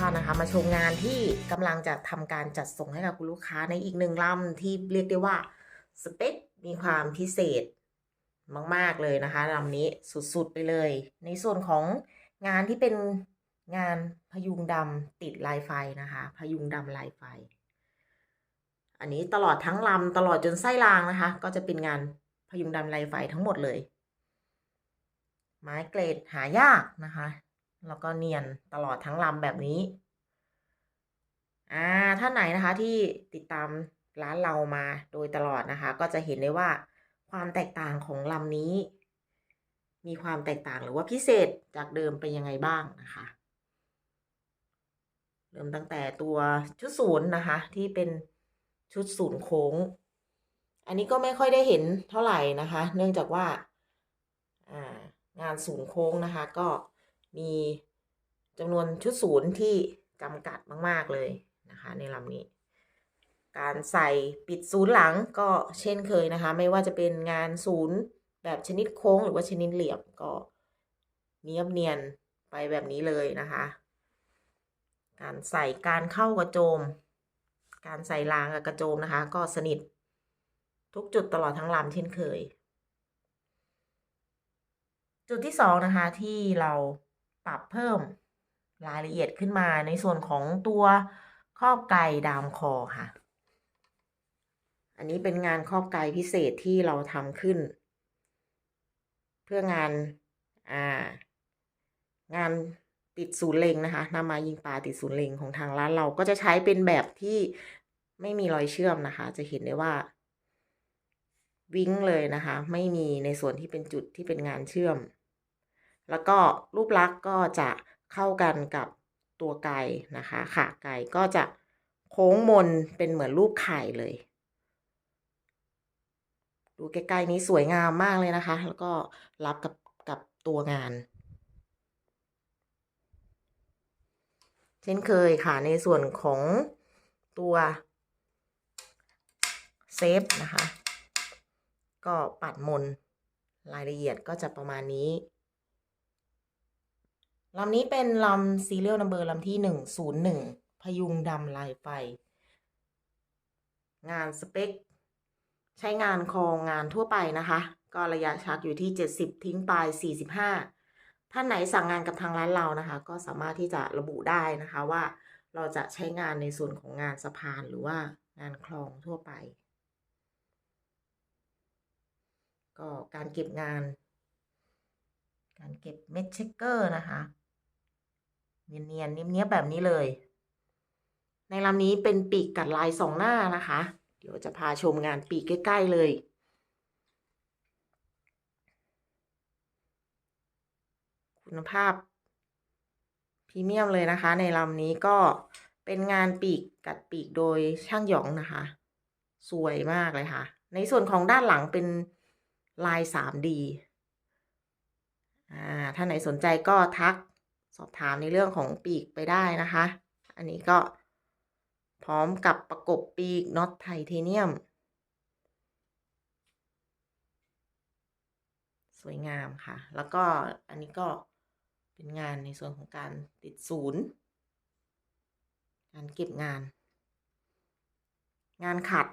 ท่านนะคะ มาชมงานที่กำลังจะทำการจัดส่งให้กับคุณลูกค้าในอีกหนึ่งลำที่เรียกได้ว่าสเปคมีความพิเศษมาก ๆ เลยนะคะลำนี้สุด ๆ ไปเลย ในส่วนของงานที่เป็นงานพยุงดำติดลายไฟนะคะ พยุงดำลายไฟ อันนี้ตลอดทั้งลำตลอดจนไส้รางนะคะ ก็จะเป็นงานพยุงดำลายไฟทั้งหมดเลย ไม้เกรดหายากนะคะ แล้วก็เนียนตลอดทั้งลำแบบนี้ อ่าท่านไหนนะคะที่ติดตามร้านเรามาโดยตลอดนะคะ ก็จะเห็นได้ว่าความแตกต่างของลำนี้ มีความแตกต่างหรือว่าพิเศษจากเดิมเป็นยังไงบ้างนะคะ เริ่มตั้งแต่ตัวชุดศูนย์นะคะ ที่เป็นชุดศูนย์โค้ง อันนี้ก็ไม่ค่อยได้เห็นเท่าไหร่นะคะ เนื่องจากว่า อ่างานศูนย์โค้งนะคะ ก็ มีจำนวนชุดศูนย์ที่จำกัดมากๆเลยนะคะในลำนี้ การใส่ปิดศูนย์หลังก็เช่นเคยนะคะ ไม่ว่าจะเป็นงานศูนย์แบบชนิดโค้งหรือว่าชนิดเหลี่ยมก็เนียบเนียนไปแบบนี้เลยนะคะ การใส่การเข้ากระโจม การใส่รางกับกระโจมนะคะ ก็สนิททุกจุดตลอดทั้งลำเช่นเคย จุดที่สองนะคะที่เรา ปรับเพิ่มรายละเอียดขึ้นมาในส่วนของตัวครอบไก่ดามคอค่ะ อันนี้เป็นงานครอบไก่พิเศษที่เราทำขึ้น เพื่องานอ่างานติดศูนย์เล็งนะคะนำมายิงปลาติดศูนย์เล็งของทางร้านเราก็จะใช้เป็นแบบที่ไม่มีรอยเชื่อมนะคะ จะเห็นได้ว่า วิ้งเลยนะคะ ไม่มีในส่วนที่เป็นจุดที่เป็นงานเชื่อม แล้วก็รูปลักษณ์ก็จะเข้ากันกับตัวไก่นะคะขาไก่ก็จะโค้งมนเป็นเหมือนรูปไข่เลย ดูใกล้ๆนี้สวยงามมากเลยนะคะ แล้วก็รับกับกับตัวงาน เช่นเคยค่ะในส่วนของตัวเซฟนะคะ ก็ปัดมนรายละเอียดก็จะประมาณนี้ ลำนี้เป็นลำซีเรียลนัมเบอร์ลำที่หนึ่งศูนย์หนึ่งพยุงดำลายไฟ งานสเปค ใช้งานคองงานทั่วไปนะคะ ก็ระยะชักอยู่ที่ 70 ทิ้งปลาย 45 ท่านไหนสั่งงานกับทางร้านเรานะคะ ก็สามารถที่จะระบุได้นะคะว่าเราจะใช้งานในส่วนของงานสะพานหรือว่างานคลองทั่วไป ก็การเก็บงาน การเก็บเม็ดเช็คเกอร์นะคะ เนียนๆเนี้ยบๆแบบนี้เลย ในลำนี้เป็นปีกกัดลายสองหน้านะคะ เดี๋ยวจะพาชมงานปีกใกล้ ๆ เลยคุณภาพพรีเมียมเลยนะคะ ในลำนี้ก็เป็นงานปีกกัดปีกโดยช่างหยองนะคะ สวยมากเลยค่ะ ในส่วนของด้านหลังเป็นลาย 3D อ่าถ้าไหนสนใจก็ทัก อบถามในเรื่องของปีกไปได้นะคะ อันนี้ก็พร้อมกับประกบปีกน็อตไทเทเนียม สวยงามค่ะ แล้วก็อันนี้ก็เป็นงานในส่วนของการติดศูนย์ การเก็บงาน งานขัด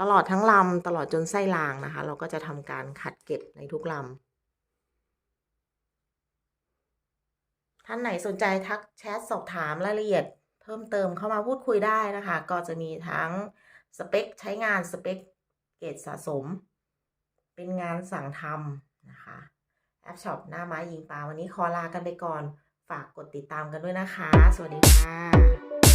ตลอดทั้งลำตลอดจนไส้รางนะคะ เราก็จะทำการขัดเก็บในทุกลำ ท่านไหนสนใจทักแชทสอบถามรายละเอียด เพิ่มเติมเข้ามาพูดคุยได้นะคะ ก็จะมีทั้งสเปคใช้งานสเปคเกรดสะสม เป็นงานสั่งทำนะคะแอปช็อปหน้าไม้ยิงปลาวันนี้ขอลากันไปก่อน ฝากกดติดตามกันด้วยนะคะ สวัสดีค่ะ